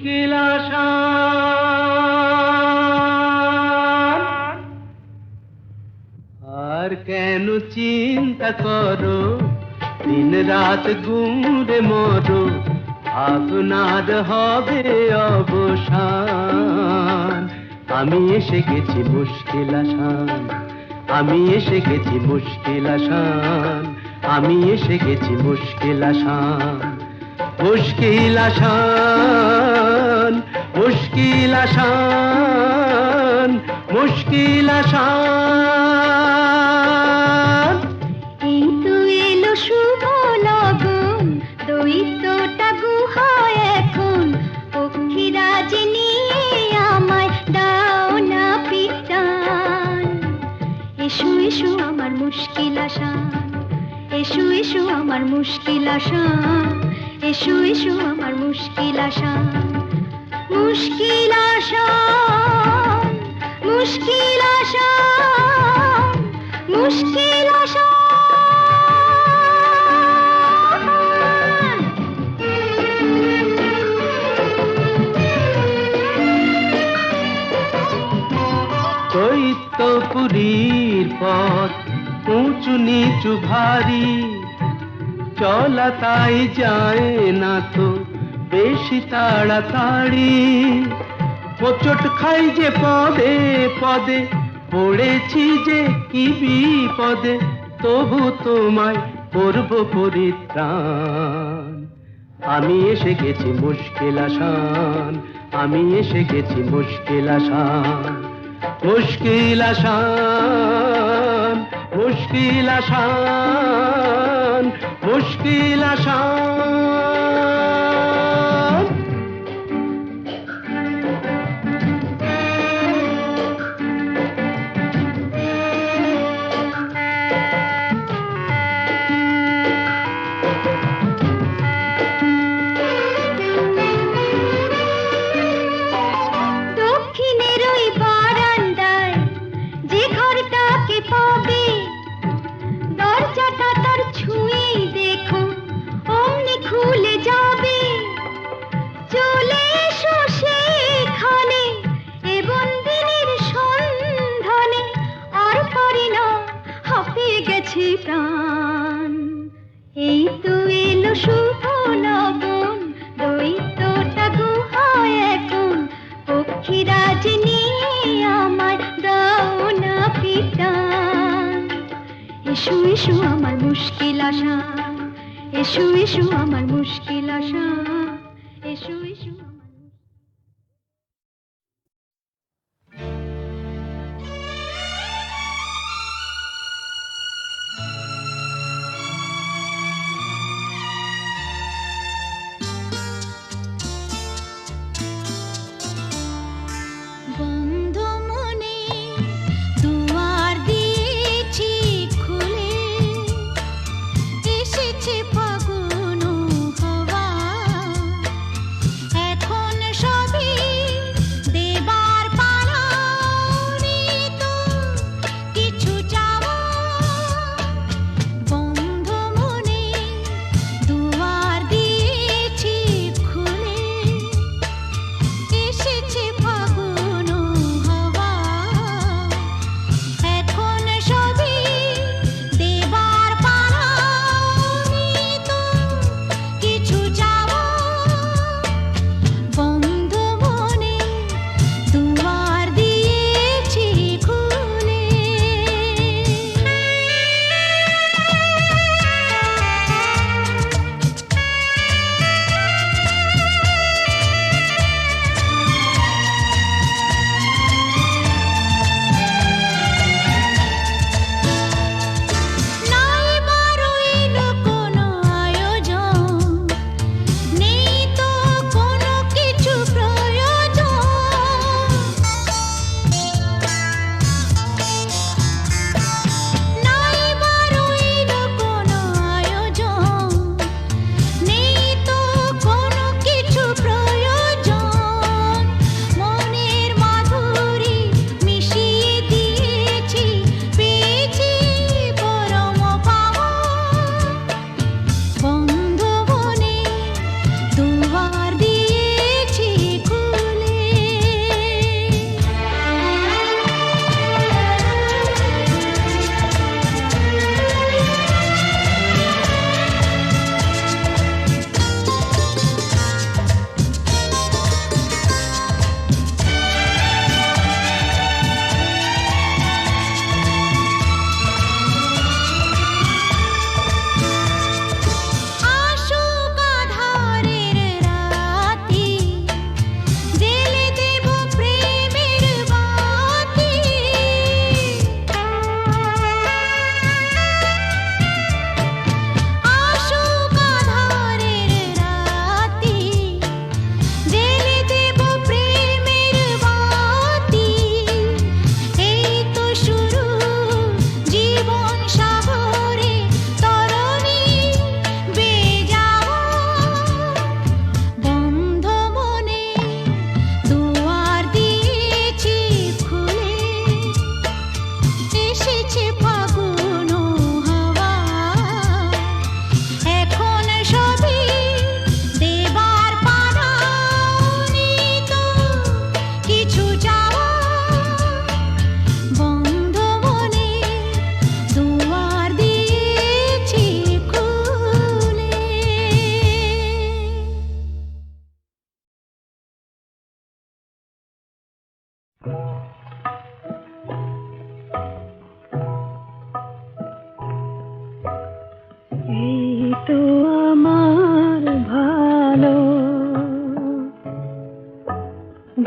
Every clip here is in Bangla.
আর কেন চিন্তা করো? দিন রাত গুমরে মরো। আপনার হবে অবসান। আমি এসে গেছি মুশকিল আসান। আমি এসে গেছি মুশকিল আসান। আমি এসে গেছি মুশকিল আসান। মুশকিল আসান। মুশকিল আসান মুশকিল আসান। এই তো এলো শুভ লগন, দৈত্যটা গুহায় এখন। পক্ষীরাজ নিয়ে আমায় দাও না পিটান। এসো এসো আমার মুশকিল আসান, এসো এসো আমার মুশকিল আসান, এসো এসো আমার মুশকিল আসান। মুশকিল আসান মুশকিল পথ উঁচু নিচু ভারী চলা তাই যায় না তো। বসি তাড়াতাড়ি পচট খাই যে পদে পদে। পড়েছি যে কি বিপদে, তবু তোমায় করব পরিত্রাণ। আমি এসে গেছি মুশকিল আসান, আমি এসে গেছি মুশকিল আসান। মুশকিল আসান মুশকিল আসান মুশকিল আসান। আমাকে পাবে। দরজাটা তার ছুঁয়ে দেখো অমনি খুলে যাবে। এসো এসো আমার মুশকিল আশা এসো এসো আমার মুশকিল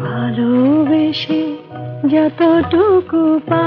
ভালোবেসে যতটুকু পাই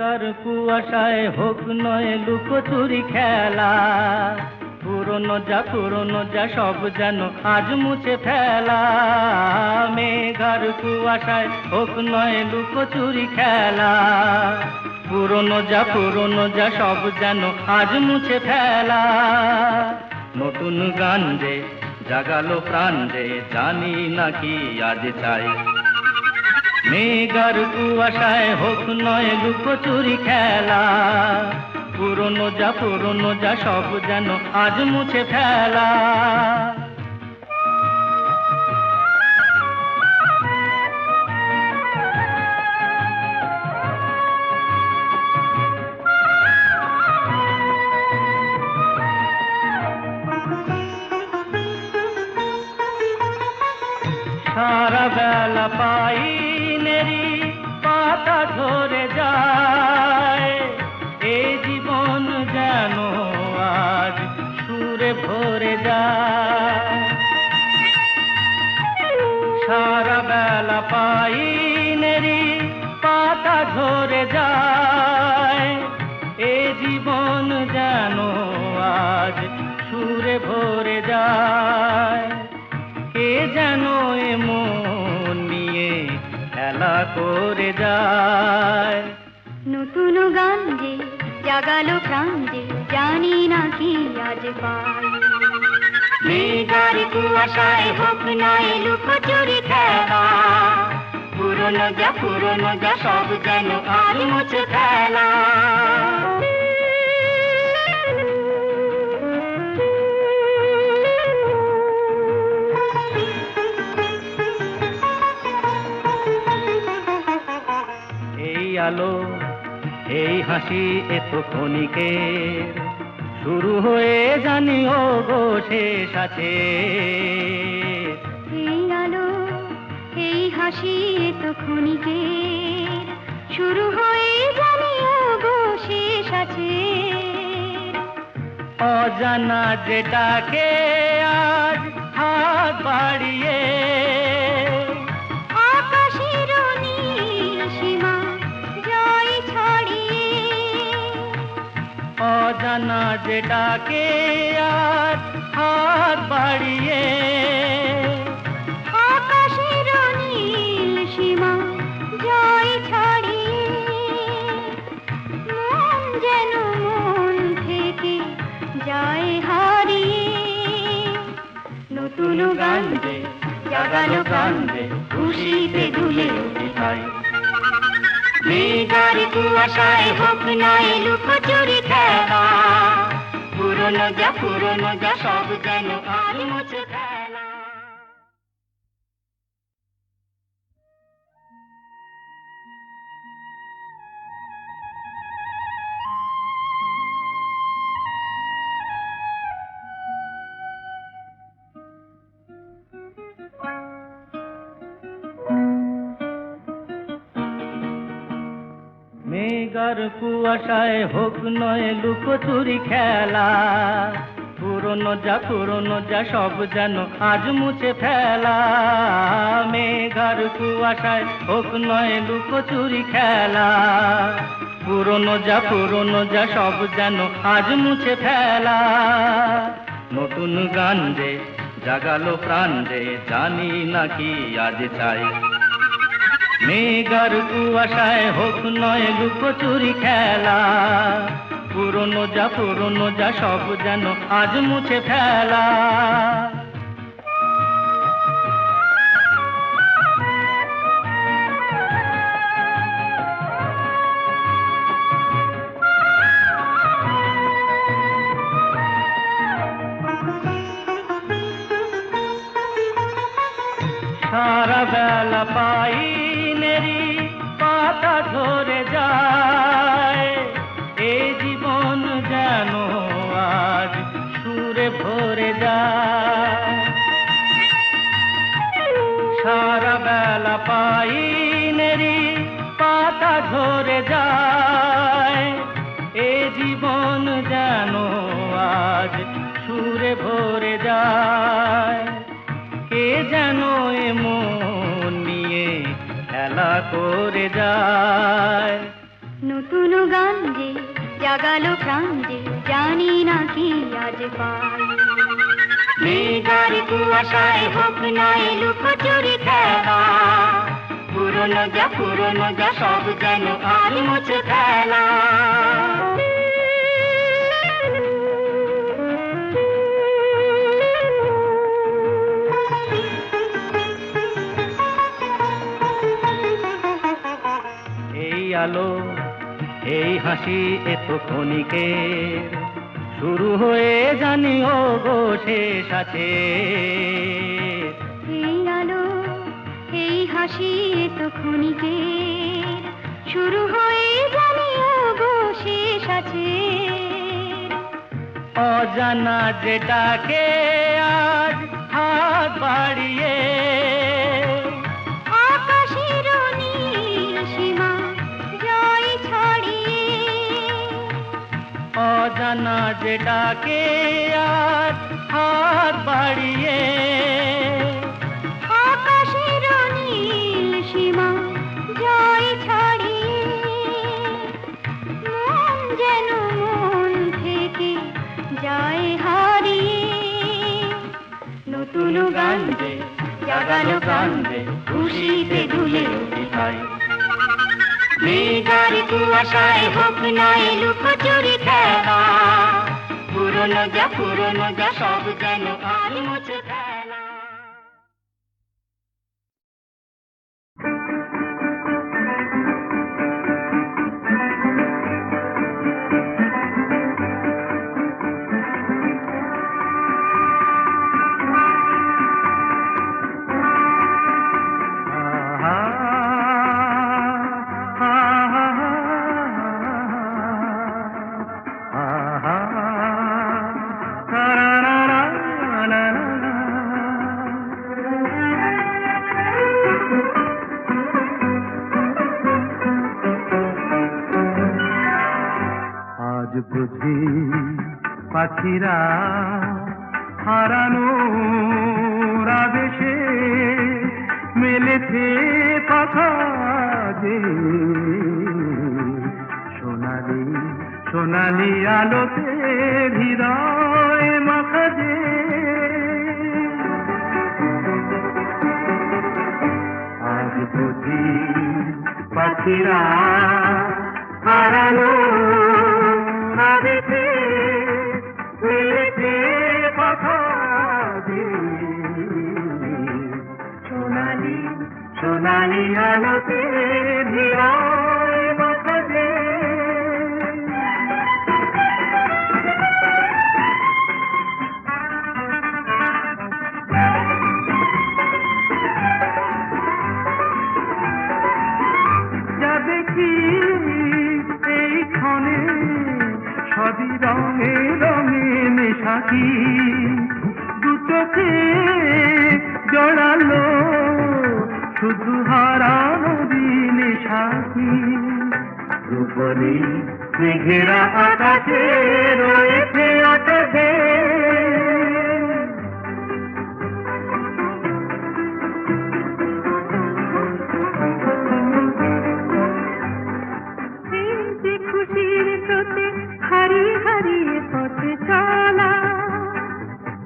মেঘার কুয়াশায় হোক নয় লুকোচুরি খেলা। পুরনো যা পুরনো, যা সব যেন আজ মুছে ফেলা। মেঘার কুয়াশায় হোক নয় লুকোচুরি খেলা। পুরনো যা পুরনো, যা সব যেন আজ মুছে ফেলা। নতুন গান যে, জাগালো প্রাণ যে, জানি নাকি আজ চাই। মেঘার কুয়াশায় হোক নয় লুকোচুরি খেলা। পুরনো যা পুরনো যা, সব যেন আজ মুছে ফেলা। করে যায়। নতুন গান যে জাগালো প্রাণ যে জানি না কি আজ পাই। মেঘার কুয়াশায় হোক নয় লুকোচুরি খেলা পুরনো যা পুরনো যা সব যেন আর মুছে ফেলা। আলো। এই হাসি এত ক্ষণিকের। শুরু হয়ে জানি ও গো শেষ আছে। এই আলো এই হাসি তো ক্ষণিকের। শুরু হয়ে জানি ও গো শেষ আছে। অজানা যেটাকে আজ হাত বাড়িয়ে অজানা যেটাকে আর হাত বাড়িয়ে। আকাশের নীল সীমা জয় ছড়িয়ে, মন যেন থেকে যায় হারিয়ে। নতুন গান জাগালো যে, খুশিতে দুলে উঠিতাই মেঘার কুয়াশায় হোক নয় লুকোচুরি খেলা। পুরনো যা পুরনো যা সব যেন আর মুছে মেঘার কুয়াশায় হোক নয় লুকোচুরি খেলা। পুরনো যা পুরনো, যা সব যেন আজ মুছে ফেলা। মেঘার কুয়াশায় হোক নয় লুকোচুরি খেলা। পুরনো যা পুরনো, যা সব যেন আজ মুছে ফেলা। নতুন গান যে, জাগালো প্রাণ যে, জানি নাকি আজ চাই। মেঘার কুয়াশায় হোক নয় লুকোচুরি খেলা। পুরনো যা পুরনো যা, সব যেন আজ মুছে ফেলা। যায়। নতুন গান যে জাগালো প্রাণ যে জানি না কি আজ পাই। মেঘার কুয়াশায় হোক নয় লুকোচুরি খেলা পুরনো যা পুরনো যা সব যেন আর মুছে ফেলা। আলো এই হাসি এত ক্ষণিকের শুরু হয়ে জানি ও গো শেষ আছে এই আলো এই হাসি তো ক্ষণিকের শুরু হয়ে জানি ও গো শেষ আছে অজানা যেটাকে আজ হাত বাড়িয়ে অজানা যেটাকে আজ হাত বাড়িয়ে। আকাশের নীল সীমা জয় ছড়িয়ে। মন যেন মন থেকে যায় হারিয়ে। নতুন গান যে, জাগালো যে, খুশিতে দুলে উঠিতাই মেঘার কুয়াশায় হোক নয় লুকোচুরি খেলা। পুরনো যা পুরনো যা সব যেন আর মুছে আজ বুঝি পাখিরা হারানো আবেশে মেলেছে কথা যে সোনালি সোনালি আলোতে হৃদয় মাখা যে। আজ বুঝি পাখিরা হারানো পাখা যে সোনালি সোনালি আলোতে মেঘেরা আকাশে রয়েছে আকাশে। খুশির পথে চলা।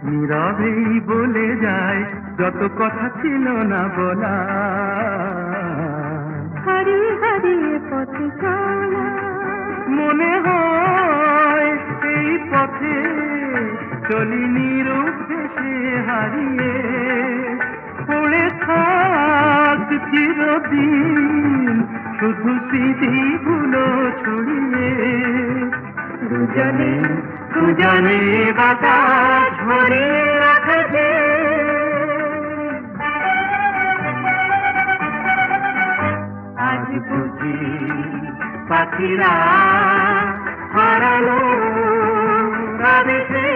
নীরবেই বলে যায় যত কথা ছিল না বলা। হারিয়ে হারিয়ে পথে চলা। মনে হয় এই পথে চলিনি রূপে হারিয়ে পড়ে থাক চিরদিন শুধু স্মৃতিগুলো ছড়িয়ে। দুজনে দুজনে বাতাস ভরিয়ে রাখছে। আজ বুঝি পাখিরা হারালো আবেশে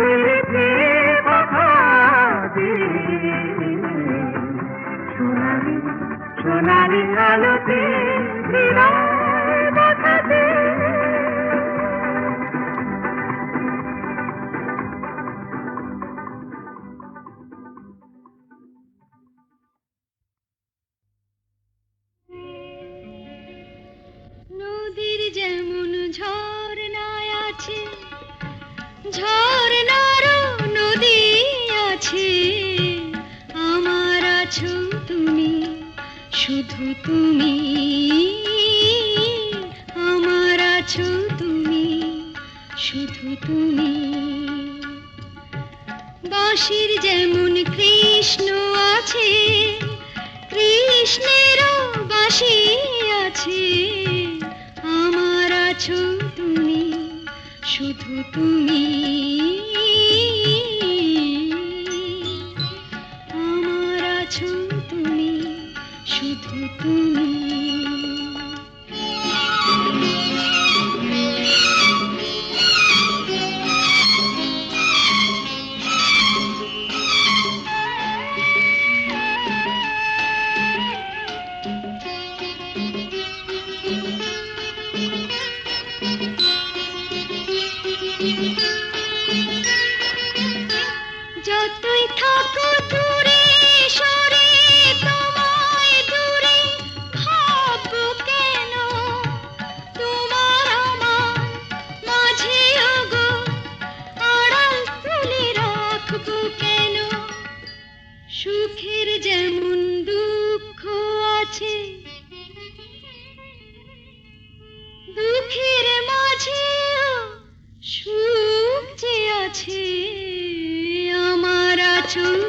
উড়েছে সোনালি সোনালি আলোতে শুধু সুখের যেমন দুঃখ আছে দুঃখের মাঝে সুখ যে আছে আমার আচরণ